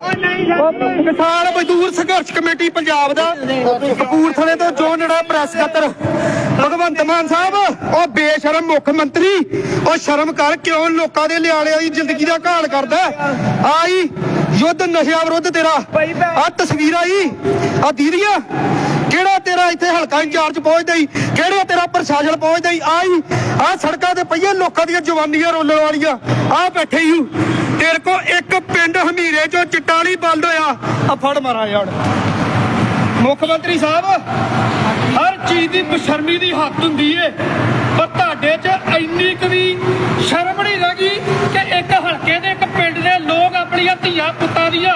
ਕਿਸਾਨ ਮਜ਼ਦੂਰ ਸੰਘਰਸ਼ ਕਮੇਟੀ ਪੰਜਾਬ ਦਾ ਕਪੂਰਥਲੇ ਤੋਂ ਚੋਣ ਜਿਹੜਾ ਪ੍ਰੈਸ ਖੱਤਰ। ਭਗਵੰਤ ਮਾਨ ਸਾਹਿਬ, ਉਹ ਬੇਸ਼ਰਮ ਮੁੱਖ ਮੰਤਰੀ, ਉਹ ਸ਼ਰਮ ਕਰ ਕਿਉਂ ਲੋਕਾਂ ਦੇ ਲਿਆਲਿਆਂ ਦੀ ਜ਼ਿੰਦਗੀ ਦਾ ਘਾਲ ਕਰਦਾ ਆਈ, ਯੁੱਧ ਨਸ਼ਿਆਂ ਵਿਰੁੱਧ ਤੇਰਾ ਆ ਤਸਵੀਰ ਆਈ ਆ ਦੀਦੀਆਂ, ਕਿਹੜਾ ਤੇਰਾ ਇੱਥੇ ਹਲਕਾ ਇੰਚਾਰਜ ਪਹੁੰਚਦਾ ਈ? ਕਿਹੜਾ ਤੇਰਾ ਪ੍ਰਸ਼ਾਸਨ ਪਹੁੰਚਦਾ ਈ? ਆਈ ਆ ਸੜਕਾਂ ਤੇ ਪਈਏ ਲੋਕਾਂ ਦੀਆਂ ਜਵਾਨੀਆਂ ਰੋਲਣ ਵਾਲੀਆਂ ਆ ਬੈਠੇ ਹੀ ਤੇਰੇ ਕੋ ਇੱਕ ਪਿੰਡ ਹਮੀਰੇ ਚੋਂ ਚਿੱਟਾ ਨਹੀਂ ਬੰਦ ਹੋਇਆ। ਆ ਫੜ ਮਾਰਾ ਯਾਰ। ਮੁੱਖ ਮੰਤਰੀ ਸਾਹਿਬ, ਹਰ ਚੀਜ਼ ਦੀ ਬਸ਼ਰਮੀ ਦੀ ਹੱਦ ਹੁੰਦੀ ਏ, ਪਰ ਤੁਹਾਡੇ 'ਚ ਇੰਨੀ ਕੁ ਵੀ ਸ਼ਰਮ ਨਹੀਂ ਗਈ ਕਿ ਇੱਕ ਹਲਕੇ ਦੇ, ਇੱਕ ਪਿੰਡ ਦੇ ਲੋਕ ਆਪਣੀਆਂ ਧੀਆਂ ਪੁੱਤਾਂ ਦੀਆਂ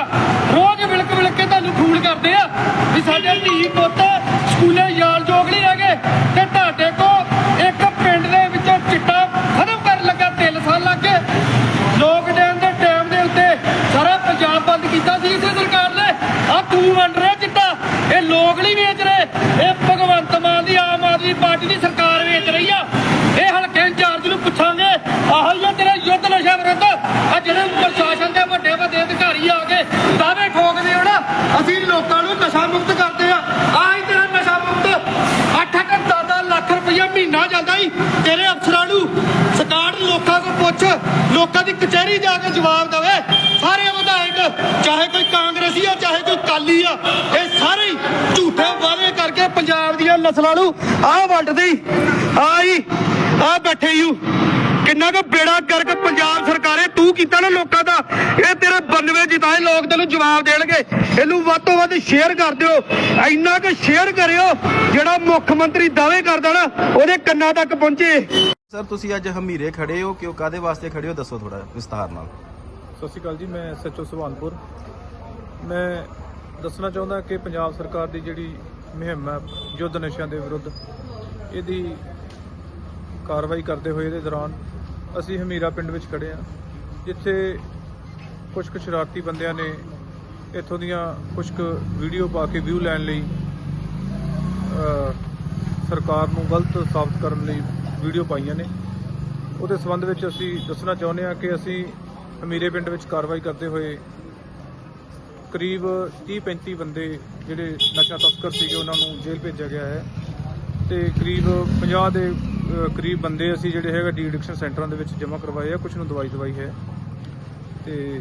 ਰੋਜ਼ ਵਿਲਕ ਵਿਲਕ ਕੇ ਤੁਹਾਨੂੰ ਫੋਨ ਕਰਦੇ ਆ ਵੀ ਸਾਡੇ ਧੀ ਪੁੱਤ ਸਕੂਲੇ ਯਾਰ ਜੋਗ ਨਹੀਂ ਗਏ ਤੇ ਤੁਹਾਡੇ ਕੋ ਇੱਕ ਪਿੰਡ ਦੇ ਵਿੱਚੋਂ ਚਿੱਟਾ ਖਤਮ ਕਰਨ ਲੱਗਾ 3 ਸਾਲ ਲੱਗ ਗਏ ਲੋਕਡਾਊਨ ਦੇ ਟਾਈਮ ਦੇ ਉੱਤੇ ਸਾਰਾ ਪੰਜਾਬ ਬੰਦ ਕੀਤਾ ਸੀ ਇਸੇ ਸਰਕਾਰ ਨੇ ਆ ਤੂੰ ਵੰਡ ਰਿਹਾ ਚਿੱਟਾ ਇਹ ਲੋਕ ਨਹੀਂ ਵੇਚ ਰਹੇ। ਇਹ ਭਗਵੰਤ ਮਾਨ ਦੀ ਆਮ ਆਦਮੀ ਪਾਰਟੀ ਦੀ ਸਰਕਾਰ ਵੇਚ ਰਹੀ ਆ। ਇਹ ਹਲਕੇ ਇੰਚਾਰਜ ਨੂੰ ਪੁੱਛਾਂਗੇ, ਆਹ ਹੀ ਤੇਰਾ ਯੁੱਧ ਨਸ਼ਾ ਵਿਰੁੱਧ। ਆ ਜਿਹੜੇ ਪ੍ਰਸ਼ਾਸਨ ਦੇ ਵੱਡੇ ਵੱਡੇ ਅਧਿਕਾਰੀ ਆ ਕੇ ਦਾਅਵੇ ਠੋਕਦੇ ਹੋ ਨਾ ਅਸੀਂ ਲੋਕਾਂ ਨੂੰ ਨਸ਼ਾ ਮੁਕਤ ਕਰਦੇ ਆ ਆਹ ਹੀ ਤੇਰਾ ਨਸ਼ਾ ਮੁਕਤ 8 ਦਾਦਾ ਲੱਖ ਰੁਪਇਆ ਮਹੀਨਾ ਜਾਂਦਾ ਹੀ ਤੇਰੇ ਅਫਸਰਾਂ ਨੂੰ ਸਰਕਾਰ ਲੋਕਾਂ ਲੋਕਾਂ ਦੀ ਕਚਹਿਰੀ ਜਾ ਕੇ ਜਵਾਬ ਦੇਵੇ। ਸਾਰੇ ਵਿਧਾਇਕ, ਚਾਹੇ ਕੋਈ ਕਾਂਗਰਸੀ ਆ, ਚਾਹੇ ਕੋਈ ਕਾਲੀ ਆ, ਇਹ ਸਾਰੇ ਝੂਠੇ ਵਾਅਦੇ ਕਰਕੇ ਪੰਜਾਬ ਦੀਆਂ ਨਸਲਾਂ ਨੂੰ ਆਹ ਵੰਡਦੇ ਆਈ ਆ ਬੈਠੇ ਹੀ ਕਿੰਨਾ ਕੁ ਬੇੜਾ ਕਰਕੇ ਪੰਜਾਬ ਸਰਕਾਰੇ ਤੂੰ ਕੀਤਾ ਨਾ ਲੋਕਾਂ ਦਾ। ਇਹ ਤੇਰੇ 92 ਜਿਤਾਏ ਲੋਕ ਤੈਨੂੰ ਜਵਾਬ ਦੇਣਗੇ। ਇਹਨੂੰ ਵੱਧ ਤੋਂ ਵੱਧ ਸ਼ੇਅਰ ਕਰ ਦਿਓ। ਇੰਨਾ ਕੁ ਸ਼ੇਅਰ ਕਰਿਓ, ਜਿਹੜਾ ਮੁੱਖ ਮੰਤਰੀ ਦਾਅਵੇ ਕਰਦਾ ਨਾ, ਉਹਦੇ ਕੰਨਾਂ ਤੱਕ ਪਹੁੰਚੇ। ਸਰ, ਤੁਸੀਂ ਅੱਜ ਹਮੀਰੇ ਖੜੇ ਹੋ, ਕਿਉਂ ਕਾਦੇ ਵਾਸਤੇ ਖੜੇ ਹੋ? ਦੱਸੋ ਥੋੜਾ ਵਿਸਤਾਰ ਨਾਲ। ਸਤਿ ਸ਼੍ਰੀ ਅਕਾਲ ਜੀ, ਮੈਂ ਸੱਚੋ ਸੁਭਾਨਪੁਰ ਮੈਂ ਦੱਸਣਾ ਚਾਹੁੰਦਾ ਕਿ ਪੰਜਾਬ ਸਰਕਾਰ ਦੀ ਜਿਹੜੀ ਮੁਹਿੰਮ ਹੈ, ਯੁੱਧ ਨਸ਼ਿਆਂ ਦੇ ਵਿਰੁੱਧ, ਇਹਦੀ ਕਾਰਵਾਈ ਕਰਦੇ ਹੋਏ ਇਹਦੇ ਦੌਰਾਨ ਅਸੀਂ ਹਮੀਰਾ ਪਿੰਡ ਵਿੱਚ ਖੜੇ ਆ ਜਿੱਥੇ ਕੁਝ ਕੁ ਸ਼ਰਾਰਤੀ ਬੰਦਿਆਂ ਨੇ ਇੱਥੋਂ ਦੀਆਂ ਕੁਝ ਕੁ ਵੀਡੀਓ ਪਾ ਕੇ ਵਿਊ ਲੈਣ ਲਈ ਸਰਕਾਰ ਨੂੰ ਗਲਤ ਸਾਬਤ ਕਰਨ ਲਈ ਵੀਡੀਓ ਪਾਈਆਂ ਨੇ। ਉਹਦੇ ਸੰਬੰਧ ਵਿੱਚ ਅਸੀਂ ਦੱਸਣਾ ਚਾਹੁੰਦੇ ਹਾਂ ਕਿ ਅਸੀਂ ਹਮੀਰੇ ਪਿੰਡ ਵਿੱਚ ਕਾਰਵਾਈ ਕਰਦੇ ਹੋਏ ਕਰੀਬ 30-35 ਬੰਦੇ ਜਿਹੜੇ ਨਸ਼ਾ ਤਸਕਰ ਸੀਗੇ, ਉਹਨਾਂ ਨੂੰ ਜੇਲ੍ਹ ਭੇਜਿਆ ਗਿਆ ਹੈ। ਤੇ ਕਰੀਬ 50 ਦੇ ਕਰੀਬ ਬੰਦੇ ਅਸੀਂ ਜਿਹੜੇ ਹੈਗਾ ਡੀ ਐਡਿਕਸ਼ਨ ਸੈਂਟਰਾਂ ਦੇ ਵਿੱਚ ਜਮ੍ਹਾਂ ਕਰਵਾਏ ਆ ਕੁਝ ਨੂੰ ਦਵਾਈ ਦਵਾਈ ਹੈ। ਤੇ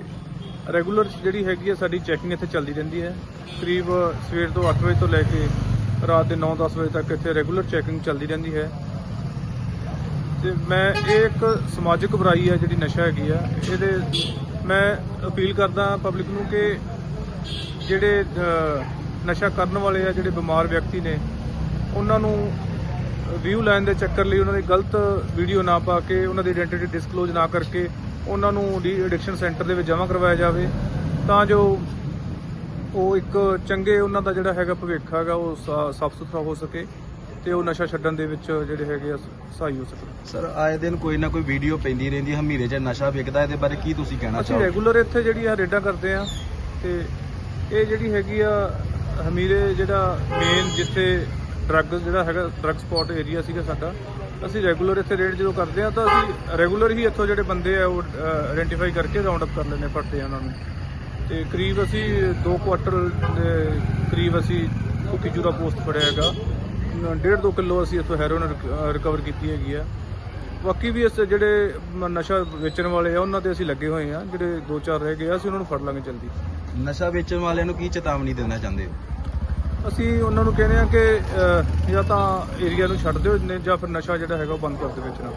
ਰੈਗੂਲਰ ਜਿਹੜੀ ਹੈਗੀ ਹੈ ਸਾਡੀ ਚੈਕਿੰਗ ਇੱਥੇ ਚੱਲਦੀ ਰਹਿੰਦੀ ਹੈ। ਕਰੀਬ ਸਵੇਰ ਤੋਂ 8 ਵਜੇ ਤੋਂ ਲੈ ਕੇ ਰਾਤ ਦੇ 9-10 ਵਜੇ ਤੱਕ ਇੱਥੇ ਰੈਗੂਲਰ ਚੈਕਿੰਗ ਚੱਲਦੀ ਰਹਿੰਦੀ ਹੈ। ਤੇ ਮੈਂ ਇਹ ਇੱਕ ਸਮਾਜਿਕ ਬੁਰਾਈ ਹੈ ਜਿਹੜੀ ਨਸ਼ਾ ਹੈਗੀ ਆ, ਇਹਦੇ ਮੈਂ ਅਪੀਲ ਕਰਦਾ ਪਬਲਿਕ ਨੂੰ ਕਿ ਜਿਹੜੇ ਨਸ਼ਾ ਕਰਨ ਵਾਲੇ ਆ, ਜਿਹੜੇ ਬਿਮਾਰ ਵਿਅਕਤੀ ਨੇ, ਉਹਨਾਂ ਨੂੰ ਵਿਊ ਲੈਣ ਦੇ ਚੱਕਰ ਲਈ ਉਹਨਾਂ ਦੀ ਗਲਤ ਵੀਡੀਓ ਨਾ ਪਾ ਕੇ, ਉਹਨਾਂ ਦੀ ਆਇਡੈਂਟੀਟੀ ਡਿਸਕਲੋਜ਼ ਨਾ ਕਰਕੇ ਉਹਨਾਂ ਨੂੰ ਡੀ ਐਡਿਕਸ਼ਨ ਸੈਂਟਰ ਦੇ ਵਿੱਚ ਜਮ੍ਹਾਂ ਕਰਵਾਇਆ ਜਾਵੇ। ਤਾਂ ਜੋ ਉਹ ਇੱਕ ਚੰਗੇ ਉਹਨਾਂ ਦਾ ਜਿਹੜਾ ਹੈਗਾ ਭਵਿੱਖ ਹੈਗਾ, ਉਹ ਸਾਫ਼ ਸੁਥਰਾ ਹੋ ਸਕੇ। ਤੇ ਉਹ ਨਸ਼ਾ ਛੱਡਣ ਦੇ ਵਿੱਚ ਜਿਹੜੇ ਹੈਗੇ ਆ ਸਹਾਈ ਹੋ ਸਕਣ। ਸਰ ਆਏ ਦਿਨ ਕੋਈ ਨਾ ਕੋਈ ਵੀਡੀਓ ਪੈਂਦੀ ਰਹਿੰਦੀ ਹਮੀਰੇ 'ਚ ਨਸ਼ਾ ਵਿਕਦਾ ਇਹਦੇ ਬਾਰੇ ਕੀ ਤੁਸੀਂ ਕਹਿਣਾ ਅਸੀਂ ਚਾਹੋਗੇ? ਰੈਗੂਲਰ ਇੱਥੇ ਜਿਹੜੀ ਆ ਰੇਡਾਂ ਕਰਦੇ ਆ ਤੇ ਇਹ ਜਿਹੜੀ ਹੈਗੀ ਆ ਹਮੀਰੇ ਜਿਹੜਾ ਮੇਨ ਜਿੱਥੇ ਡਰੱਗ ਜਿਹੜਾ ਹੈਗਾ ਡਰੱਗ ਸਪੌਟ ਏਰੀਆ ਸੀਗਾ ਸਾਡਾ ਅਸੀਂ ਰੈਗੂਲਰ ਇੱਥੇ ਰੇਡ ਜਦੋਂ ਕਰਦੇ ਆ ਤਾਂ ਅਸੀਂ ਰੈਗੂਲਰ ਹੀ ਇੱਥੋਂ ਜਿਹੜੇ ਬੰਦੇ ਆ ਉਹ ਆਇਡੈਂਟੀਫਾਈ ਕਰਕੇ ਰਾਉਂਡ ਅਪ ਕਰ ਲੈਂਦੇ ਫੜਦੇ ਆ ਉਹਨਾਂ ਨੂੰ। ਤੇ ਕਰੀਬ ਅਸੀਂ 2 ਕੁਆਟਰ ਦੇ ਕਰੀਬ ਅਸੀਂ ਕੁੱਕੀ ਚੂਰਾ ਪੋਸਟ ਫੜਿਆ ਹੈਗਾ। 1.5 ਕਿਲੋ ਅਸੀਂ ਇੱਥੋਂ ਹੈਰੋਇਨ ਰਿਕਵਰ ਕੀਤੀ ਹੈਗੀ ਆ। ਬਾਕੀ ਵੀ ਇਸ ਜਿਹੜੇ ਨਸ਼ਾ ਵੇਚਣ ਵਾਲੇ ਆ ਉਹਨਾਂ ਤੇ ਅਸੀਂ ਲੱਗੇ ਹੋਏ ਆ ਜਿਹੜੇ ਦੋ ਚਾਰ ਰਹਿ ਗਏ ਆ ਅਸੀਂ ਉਹਨਾਂ ਨੂੰ ਫੜ ਲਾਂਗੇ ਜਲਦੀ। ਨਸ਼ਾ ਵੇਚਣ ਵਾਲਿਆਂ ਨੂੰ ਕੀ ਚੇਤਾਵਨੀ ਦੇਣਾ ਚਾਹੁੰਦੇ ਹੋ? ਅਸੀਂ ਉਹਨਾਂ ਨੂੰ ਕਹਿੰਦੇ ਆ ਕਿ ਜਾਂ ਤਾਂ ਏਰੀਆ ਨੂੰ ਛੱਡ ਦਿਓ ਜਾਂ ਫਿਰ ਨਸ਼ਾ ਜਿਹੜਾ ਹੈਗਾ ਉਹ ਬੰਦ ਕਰ ਦਿਓ ਵੇਚਣਾ।